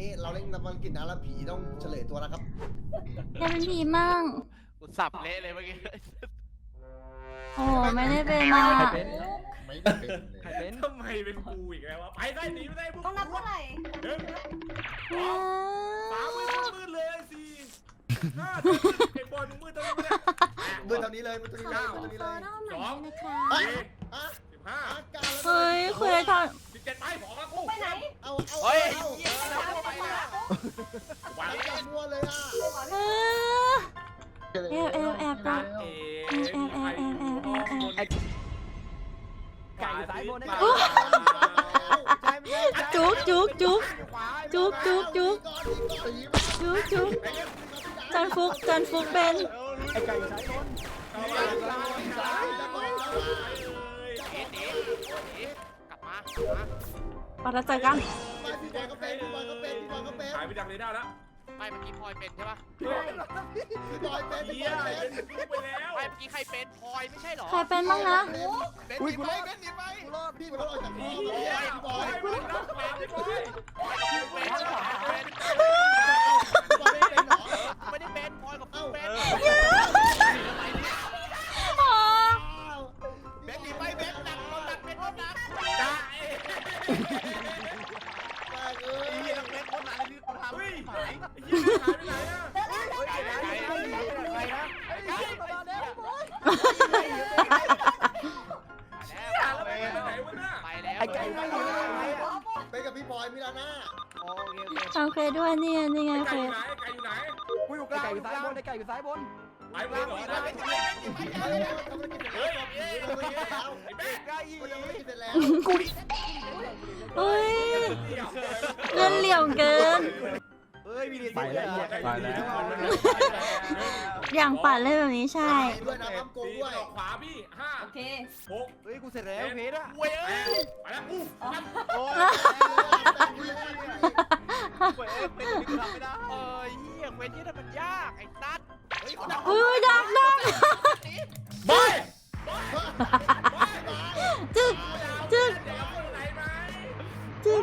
นี้เราเล่นน้ำมันกินน้ำแล้วผีต้องเฉลยตัวนะครับใครเป็นผีมั่งกูสับเละเลยเมื่อกี้ โอ้ไม่ได้เป็นอะใครเป็นไม่ได้เป็นเลยใครเป็นทำไมเป็นกูอีกแล้ววะ ไปได้หนีไม่ได้พวกต้องนับเท่าไหร่หนึ่งเอ้สามมืยอมืดเลยสี่ห้ามืดไอ้บอลมึงมืดตอนนี้ไม่ได้มือเท่านี้เลยมือเท่านี้เลยมือเท่านี้เลยสองอะสี่อะสิบห้าอะ การแล้วเฮ้ยคุยทอนสิบเจ็ดไปขอมากูไปไหนเอาเอาเฮ้ยเอาเหี้ยไปแล้วไหนไปไปไหนละวางเอาเจับมัวเลยอะเออแอบแอบแอบก่อนอ๊แอบแอบแอบแอบแอบแอบไก่อยู่ซ้ายบนไอ้ไปไก่ใช่ไม่ใช่ใช่จุกจุกจุกขวาจุกจุกจุกก่อนดีก่อนดีจุกจุกจันฟุกจันฟุกเป็นไอ้ไก่อยู่ซ้ายบน หนีกลับมาปะเราเจอกันไปพี่บอยก็เป็นพี่บอยก็เป็นพี่บอยก็เป็นหายไปจากเรดาร์แล้วไม่เมื่อกี้พลอยเป็นใช่ปะพี่บอยเป็นพี่เฮีบยอยเป็นเป็นไปแล้วไม่เมื่อกี้ใครเป็นพลอยไม่ใใช่เหรอใครเป็นบ้างนะ เป็นอุ้ยพี่กูบรออยดพี่บอยพี่บอยออกจากห้องมาเฮียพี่บบออยยไม่ได้ขวาพี่บอย ไปแล้วไอ้ไก่ไม่อยู่ไหนอะไปกับพี่บอยมิลาน่าโอเคโอเคทำเคยด้วยนี่ไงนี่ไงไก่เคอยยู่ไหนไก่อยู่ไหนกูอยู่กลางไก่อยู่ซ้ายบนไอ้ไก่อยู่ซ้ายบนไปบนเหรอไปไปไปเฮ้ยทำธุรกิจเสร็จแล้วทำธุรกิจเสร็จแล้วไอ้แม่ไก่อีทำธุรกิจเสร็จแล้วเฮ้ยเดี่ยวเงินเหลี่ยมเกิน เฮ้ยมีดีไปแล้วไปแล้ว อย่างปัดเลยแบบนี้ใช่ ด้วยนะพับโกงด้วย ขวาพี่ห้าโอเค หกเฮ้ยกูเสร็จแล้วเพชรอะเว้ยเอ้ยไปแล้วกูโอ้ยเป็นที่กูทำไม่ได้เอ้ยเฮียเว้นที่นั่นมันยากไอ้ตัดเฮ้ยอุ้ยดักดักบอยจึกจึกเดี๋ยวพูดอะไรไหมจึก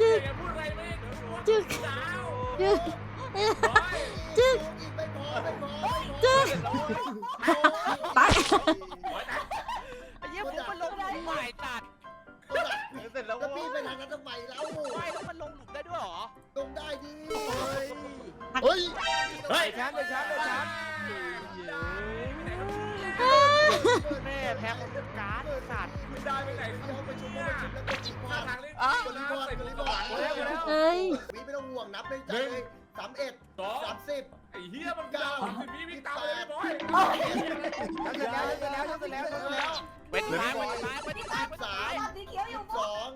จึกเดี๋ยวพูดอะไรไหมจึกดาว จึกบอยจึกไม่พอไม่พอจึกไปบอยตายไอ้เหี้ยฟุกมันลงหลุมใหม่ตัดเสร็จแล้วพี่ไปทางนั้นทำไมเล่าไม่แล้วมันลงหลุมได้ด้วยเหรอตรงได้ดิเฮ้ยเฮ้ยแชมป์เลยแชมป์เลยแชมป์ แม่แพ้คนการ์ดสัตว์ไม่ได้ไปไหนเดี๋ยวไปชุมนุมไปชุมแล้วก็จีบท่าว่าทางเล่นกดรีบอร์ดกดรีบอร์ดหมดแล้วหมดแล้วเฮ้ยวีไม่ต้องห่วงนับในใจเลยสามเอ็ดสองสามสิบไอ้เหี้ยมันดาวสิบวิวิ่งตามเลยบอยเสร็จแล้วเสร็จแล้วเสร็จแล้วเสร็จแล้วเว้นท้ายเว้นท้ายเว้นท้ายเว้นท้ายตอนสีเขียวอยู่สอง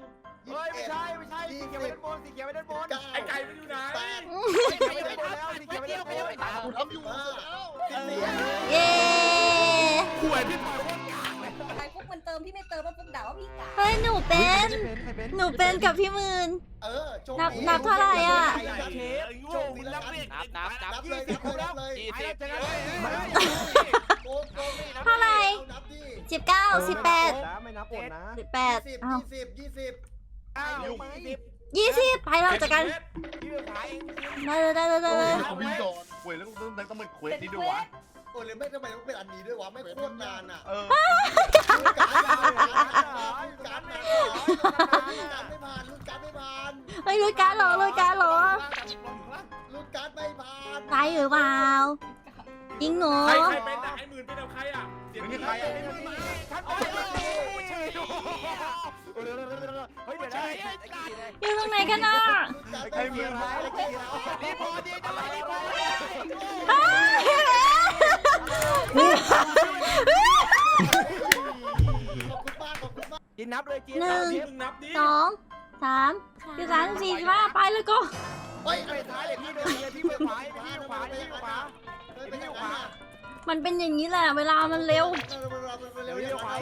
ยี่เฮ้ยสิบไม่เอ็ดใช่ไม่ใช่สีเขียวไปด้านบนสีเขียวไปด้านบนเก้าไอ้ไก่มันอยู่ไหนแปดใครยังไม่ทันใครเดียวใครยังไม่ทันกูทำอยู่ห้าเสร็จแล้วสี่เย้ป่วยพี่พลอยใครพวกมันเติมพี่ไม่เติมมันพวกด่าว่าพี่กาเฮ้ยหนูเป็นใครเป็น หนูเป็นกับพี่หมื่น เออโชคนับดีนับเท่าไหร่อะเชฟโชคดีแล้วกันนับนับนับนับเลยนับเลยนับเลยยี่สิบโกงโกงเท่าไหร่ นับดิสิบเก้าสิบแปดไม่นับอดนะสิบแปดยี่สิบอ้าวยี่สิบยี่สิบอ้าวไม่สิบยี่สิบไปเราจัดกันพี่เป็นขวาเองได้เลยได้เลยได้เลยเอาวิ่งก่อนเว้ยแล้วต้องต้องต้องเป็นเควสเป็นนี้เควด้วยวะส โอ้ยหรือไม่ทำไมต้องเป็นอันนี้ด้วยวะไม่โคตรนานอะเออรุ่นการดรุ่นการดนานรุ่นการดไม่ผ่านรุ่นการดไม่ผ่านเฮ้ยลุยการดเหรอลุยการดเหรอรุ่นการดไม่ผ่านตายหรือเปล่ายิงหนูใครใครเป็นไอ้หมื่นเป็นเอาใครอะเสียงไม่มีพี่ใครใครอะอะไม่มีฉันไปเฮ้ยเดี๋ยวนะอยู่ตรงไหนกันน่ะรุ่นการดไอ้ไม่เมียผ่านร้ายไอ้เกียร์รีบพอดีจะไปรีบพออ้ กินนับเลยกินหนึ่งมึงนับดิสองสามสี่สามสี่สิบห้าไปเลยก็เฮ้ยไปท้ายเลยพี่เดินเลยพี่ไปขวาพี่ขวาพี่ขวาเฮ้ยเป็นยังไงอะมันเป็นอย่างนี้แหละ เวลามันเร็ว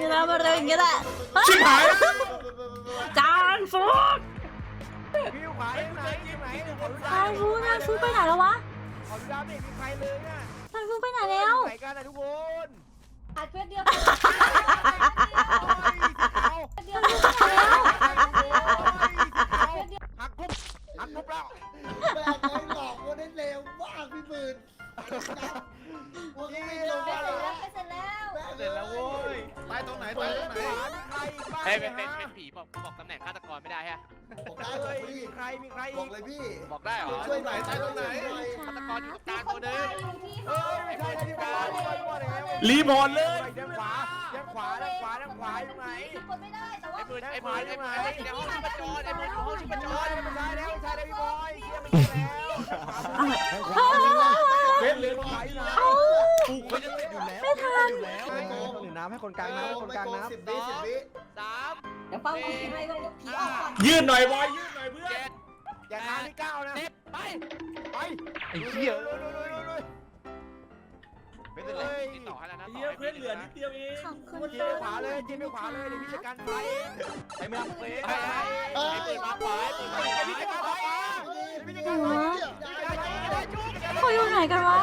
เวลามันเร็วอย่างนี้แหละชิบหายจานฟุกพี่ขวาเองไหนไหนขอดูจานฟุกจานฟุกไปไหนแล้ววะขอดูดาวไม่มีใครเลยอะ จานฟุกไปไหนแล้ว พี่บอลพี่บอลพี่บอลยังไงรีพอร์ตเลยด้านขวาด้านขวาด้านขวาด้านขวาอยู่ไหนทุกคนไม่ได้แต่ว่าไอ้มือไอ้มือไอ้มือไอ้เดี๋ยวห้องชิปจรไอ้มืออยู่ห้องชิปจโอ้รยไม่ใช่แล้วไม่ใช่แล้วพี่บอยเชี่ยไม่ใช่แล้วเวทเหลือไหนนะเอ้ากูเขาจะติดอยู่แล้วไม่ทันอยู่แล้วไม่โกงหรือน้ำให้คนกลางน้ำให้คนกลางน้ำสิบวิสิบวิสามเดี๋ยวเป้าผีให้ว่าผีออกก่อนยืดหน่อยบอยยืดหน่อยเพื่อนเจ็ดอย่าทานที่เก้านะสิบไปไปไอ้เหี้ยลุยลุยลุยลุยลุย ไม่เป็นไรติดต่อให้แล้วนะเหี้ยเพื่อนเหลือนิดเดียวเองขอบคุณ จิ้มไปขวาเลยจิ้มไปขวาเลยเดี๋ยวพี่จัดการไฟใครไม่รับเฟสไอ้ไอ้ไอ้ปืนมาขวาไอ้ปืนมาขวาพี่จัดการไฟพี่จัดการไฟเขาอยู่ไหนกันวะ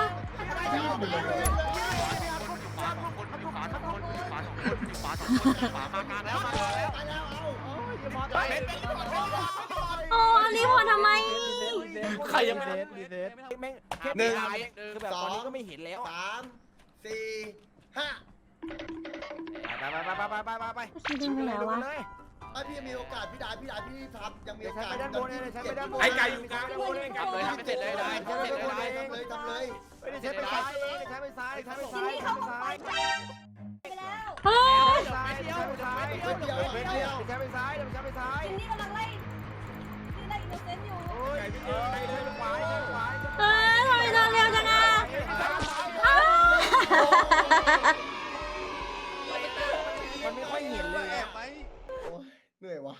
ขวาสองคนขวาสองคนขวาสองคนขวาสองคนขวามากลางแล้วมากลางแล้วตายแล้วเอาเป็นโอ้อันนี้พอทำไม ใครยังไม่เดได้ทดีเดทแม่งหนึ่งหคือแบบตอนนี้ก็ไม่เห็นแล้วสาม สี่ห้าไปไปไปไปไปไปไปคิดดูไปแล้ววะเลยถ้าพี่มีโอกาสพี่ดาพี่ดาพี่ทำยังมีเดี๋ยโอวใช้กาสไปด้านบนเลยใช้ไปด้านบนไอ้ไก่อยู่กลางทำเลยทำไม่เสร็จเลยได้ทำเลยทำเลยทำเลยไม่ได้ใช้ไปซ้ายใช้ไปซ้ายใช้ไปทีซ้ายนี้ใช้เขาไปออกซ้าไปยไปแล้วเฮ้ยซ้ายใช้ไปซ้ายเพื่อนเดียวอะเดี๋เดียวยวใช้ไปซ้ายเดี๋ยวใช้ไปซ้ายทีนี้กำลังไล่ที่ไล่อินโนเซนต์อยู่โอ้ยเออใช้ไปขวาใช้ไปขวาเฮ้ยทำไมเดินเร็วจังอะอ้าว มันไม่ค่อยเห็นเลยเหนื่อยวะ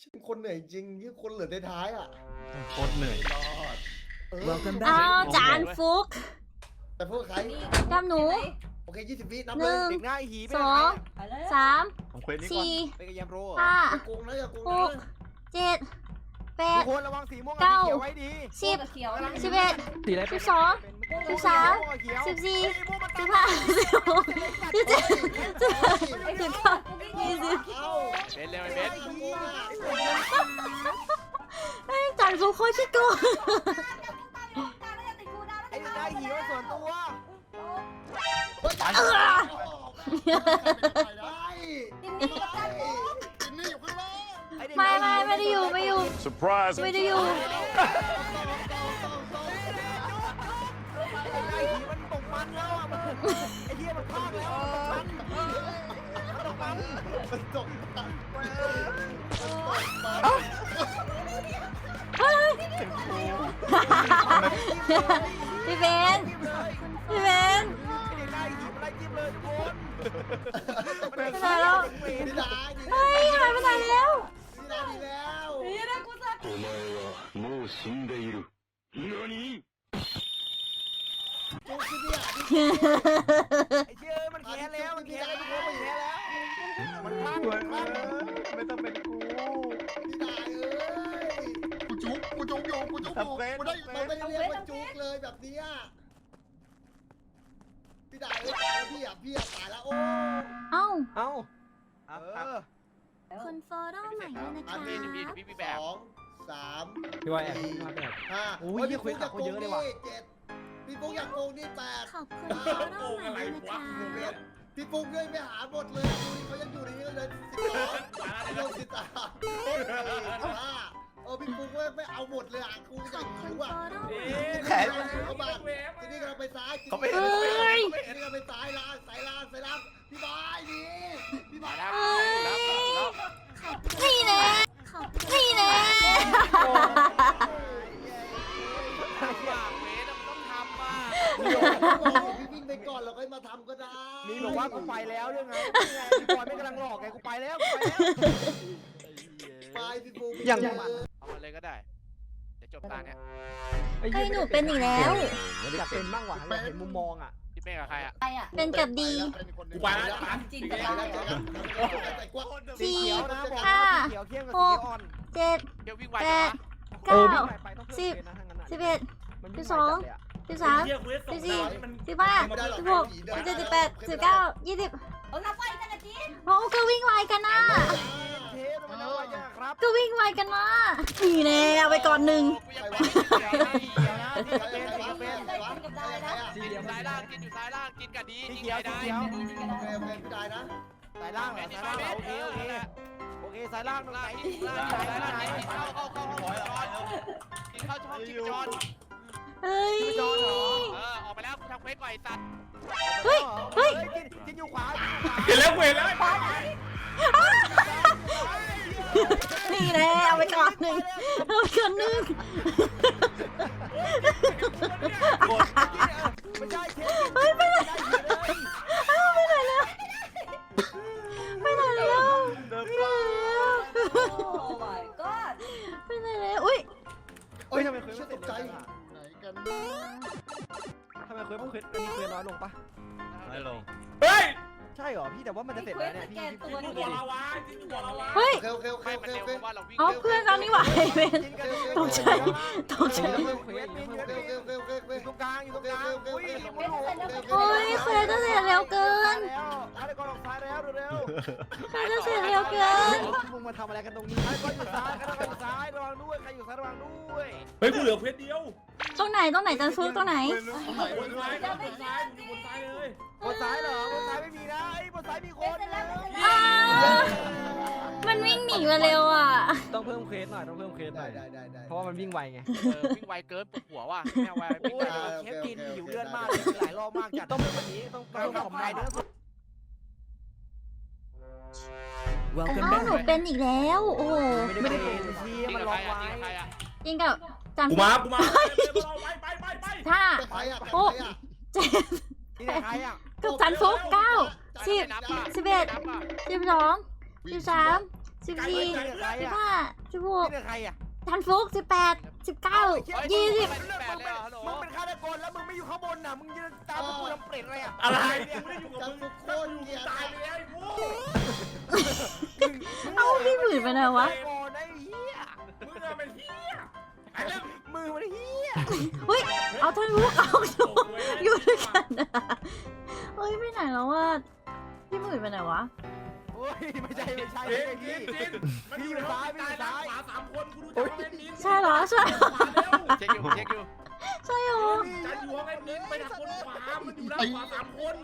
ฉันคนเหนื่อยจริงที่คนเหลือท้ายอะโคตรเหนื่อยอ้าวจานฟุกแต่พวกใครดำหนูโอเคยี่สิบวินับหเลยนึ่งเด็กหน้าหีไปสองไปแล้วสามผมเควสนี้ก่อนสี่ไปกับยามโรห้าอย่าโกงนะอย่าโกงหนะกเจ็ด แปทุด กคนระวังสีม่วงกับสีเขียวไว้ดีสิบเขียวสิบเอ็ดสิบสอง สิบสามสิบสี่ สิบห้าสิบหกสิบเจ็ดสิบแปดสิบเก้ายี่สิบเอ้าเบนเร็วไอ้เบนโกงอะเฮ้ยจานฟุกโคตรชิโก้ไอ้หน้าหีไว้ส่วนตัวเออ ไไม่ไม่ไม่ได้อยู่ไม่อยู่ Surprise ไม่ได้อยู่ ไอ้หน้าหีมันตกมันแล้วอะมันไอ้เหี้ยมันพลาดแล้วมันตกมันมันจบตัดเฮ้ยพี่เบนพี่เบนไอ้หน้าหีมันไล่จิ้มเลยทุกคน ไปไหนแล้วดีดาดีเฮ้ยหายไปไหนแล้ว ดาดีแล้ว นี่นะกูจะ お前はもう死んでいる。何 จุกที่เนี่ย ไอ้เชี่ยมันแค้นแล้วมันแค้นแล้วทุกคนมันแค้นแล้วมันพลาด ไม่ต้องเป็นกู ดีดาเอ้ย กูจุกกูจุกอยู่กูจุกอยู่กูได้ มันไม่ได้เรียกว่าจุกเลยแบบเนี้ยพี่ดาเอ้ยตายแล้วพี่อ่ะพี่อ่ะตายแล้วโอ้ เอ้า เอ้าเออ คุณโฟโต้ใหม่ด้วยนะอัคะนนี้พี่พี่พี่แบสบองสามพี่ว่าแอบสี่มาแบบห้าอุ้ยเหี้ยคุยกับเขาเยอะเลยว่ะ เจ็ดพี่ปุ๊กอยากโกงนี่แปด ขอบคุณโฟโต้ใหม่ด้วยนะคะพี่ปุ๊กด้วยไปหาหมดเลยดูดิเขายังอยู่ในนี้เลยสิบสองสิบสองสิบสามสิบห้าเออพี่ปุ๊กไม่ไม่เอาหมดเลยอะกูขจะอบคุหิณวโฟอะโต้แขนเขาบ้านทีนี้กำลังไปซ้ายเขาไปเฮ้ยทีนี้กำลังไปซ้ายล่างซ้ายล่างซ้ายล่างพี่บายนี่พี่บายแล้วเฮ้ยแล้วแล้ว นี่แน่นี่แน่ฝากเวทมันต้องทำอะพี่วิ่งไปก่อนเราค่อยมาทำก็ได้นี่บอกว่ากูไปแล้วด้วยไงนี่ไงพี่บอยไม่กำลังหลอกไงกูไปแล้วกูไปแล้วไปพี่ปุ๊กอย่างเอามาเลยก็ได้เดี๋ยวจบตาเนี่ยเฮ้ยหนูเป็นอีกแล้วอยากเป็นบ้างว่ะอยากเห็นมุมมองอะพี่ เมฆกับใครอะไปอะเป็นกับดี กูไปแล้วตันจริงไปกับแล้วเราเจอกันแต่กว่าสี่เขียวนะบอกห้าสีเขียว เข้มกับสีอ่อนเจ็ดเดี๋ยววิ่งไวแปนะดเก้าไปต้องสิเพิ่บมเลยนะถ้างั้นน่ะสิบเอ็ดมันสิวิ่บงสองไวจัดเลยอะสิบสามเหี้ยเควสส่งดาวนี่มันสิบห้าไม่ได้หรอกสิบหกสิบเจ็ดสิบแปดสิบเก้ายี่สิบเอาหน้าไฟกันนะจีนโอ้ก็วิ่งไวกันนะเทปมันเอาไว้จ้ะครับก็วิ่งไวกันนะนี่แน่เอาไปก่อนหนึ่งกูยังไปเดี๋ยวนะเขียวนะที่จะเป็นที่จะเป็นได้กินกับได้นะสีเหลืองซ้ายล่างกินอยู่ซ้ายล่างกินกับดีสีกินเขียวไก่สีได้เขียวกินกับโอได้เคโอเคพี่ได้นะสายล่างเหรอสายล่างเหรอโอเคโอเคโอเคสายล่างตรงไหนล่างสายล่างไหนเข้าเข้าเข้าห้องจอนกินเข้าช่องชิปจอนเฮ้ยจอนเหรอเออ ออกไปแล้วกูทำเควสก่อนไอ้สัตว์เฮ้ย เฮ้ย กินกินอยู่ขวากินอยู่ขวาเห็นแล้วเห็นแล้วนี่แหละเอาไปก่อนหนึ่งเอาไปก่อนหนึ่งไม่ใช่เคเฮ้ยไปไหนเอ้าไปไหนแล้ว ไปไหนแล้ว ไปไหนแล้วโอ้ my god ไปไหนแล้ว อุ้ย โอ้ยทำไมเชื่อตกใจ ไหนกันทำ ไมเคยเคยอันนี้เคยน้อยลงปะไม่ลงเฮ้ยใช่เหรอพี่แต่ว่ามันจะเสร็จแล้วเนี่ยพี่พี่ตัวที่นี้หัวเราวะที่หัวเราวะเฮ้ย โอเคโอเคโอเคไม่โอมันเคเร็โอวเค เพราะว่าเราวิ่งเอาเพื่อนเรานี่หว่าไอ้เวนตกใจ ตกใจอยู่ตรงกลางอยู่ตรงกลางอุ้ยลิมอนโอ้ยเควสจะเสร็จเร็วเกินแล้วอะไรก่อนออกซ้ายแล้วเร็วเควสจะเสร็จเร็วเกิน มึงมาทำอะไรกันตรงนี้ใครก็อยู่ซ้ายใครก็อยู่ซ้ายระวังด้วยใครอยู่ซ้ายระวังด้วยเฮ้ยกูเหลือเพชรเดียว ตรงไหนตรงไหนจันฟุกตรงไหนบนซ้ายบนซ้ายเลยบนซ้ายเหรอบนซ้ายไม่มีนะไอ้บนซ้ายมีคนอ้ามันวิ่งหนีมาเร็วอะ ต้องเพิ่มเคสหน่อยต้องเพิ่มเคสหได้น่อย ได้ได้ได้ เพราะว่ามันวิ่งไวไง เออวิ่งไวเกินปวดหัวว่ะแม่ไววิ่งโอ้ยเชฟกินหิวเลือดมากเลยหลายรอบมากจัดต้องเป็นแบบนี้ต้องต้องของไทยเนื้อสด อ้าวหนูเป็นอีกแล้ว โอ้โหไม่ได้เป็นที่มันลใครงอะอไว้จริงกับ จริงกับจันกูฟุมากกูมาไปไปไปไปถ้าใครอะหกเจ็ดที่ใครอะกับจันฟุกเก้าสิบนับอะสิบเอ็ดนับอะสิบสองสิบสามสิบสี่ที่ใครสิบอะห้าสิบหกที่ใครอะจันฟุกสิบแปดสิบเก้าเฮ้ยี่สิบไปแปดเลยเหรอฮัลโหลมึงเป็นฆาตกรแล้วมึงไม่อยู่ข้างบนน่ะมึงยืนตามกูทำเปรตอะไรอะอะไรกูไม่ได้อยู่กับมึงกูอยู่กูตายแล้วไอ้กูเอ้าพี่หมื่นไปไหนวะ มือมันเหี้ยเฮ้ย เอาจันฟุกเอาอยู่อยู่ด้วยกันนะเฮ้ยไปไหนแล้ววะพี่หมื่นไปไหนวะ โอ้ยไม่ใช่ไม่ใช่เจไม่นใช่เจพี่นเจนมันอยู่ซ้ายซ้ายแล้วขวาสามคนกูดูจากห้องแอดมินใช่เหรอใช่ขวาเร็วเช็คอยู่เช็คอยู่ใช่เหรอจะอยู่ห้องแอดมินไปทางคนขวา มันอยู่ด้านขวาสามคน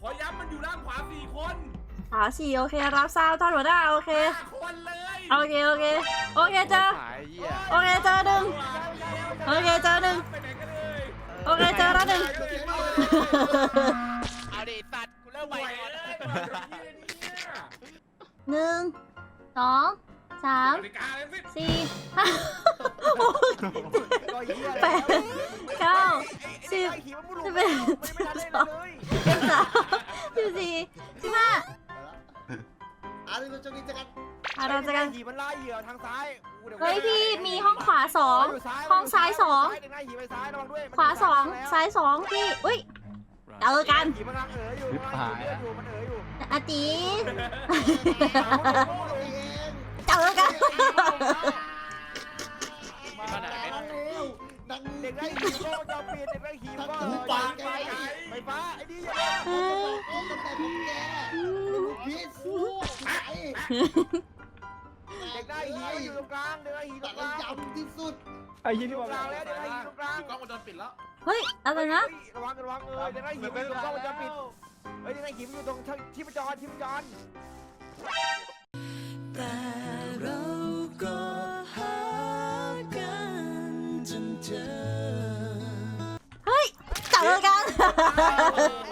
ขอย้ำมันอยู่ด้านขวาสี่คน ขาสี่โอเครับทราบท่านหัวหน้าโอเคห้าคนเลยโอเคโอเคโอเคเจอหายเหี้ยโอเคเจอหนึ่งโอเคเจอหนึ่งไปไหนกันเลยโอเคเจอแล้วหนึ่งเอาดิสัตว์กูเริ่มไหวไวเลก่อนยมาเดี๋ยวนี้เนี่ยหนึ่งสองสามนาฬิกาเลยสิสี่ห้าหกก็เหี้ยแปดเก้าสิบสิบเอ็ดไม่ได้เลยเลยสิบสามสิบสี่สิบห้า อะนี่มันจะมีจะกันอะเราจะกันหีมันไล่เหยื่อทางซ้ายเฮ้ยพี่มีห้องขวาสองห้องซ้ายสองเด็กนายหีไปซ้ายระวังด้วยขวาสองซ้ายสองพี่อุ้ยเจอกันหีมันกำลังเอ๋ออยู่มันกำลังอยู่มันเอ๋ออยู่อาตีเอาเองเจอกันมาไหนเป็นเอาเร็วดังเด็กนายหีก็จะเปลี่ยนเด็กนายหี เด็กนายหีอยู่ตรงกลางเด็กนายหีตรแต่งกละลางยำที่สุดไอ้ยี่ที่บอกกลางแล้วเด็กนายหีตรงกลางกล้องวงจรปิดแล้วเฮ้ยอะไรนะระวังระวังเออเด็กนายหีมันอยู่ตรงกล้องวงจรปิดเฮ้ยเด็กนายหีมันอยู่ตรงที่ประจรที่ประจรแต่เราก็หากันจนเจอ เฮ้ยเจอกัน ไ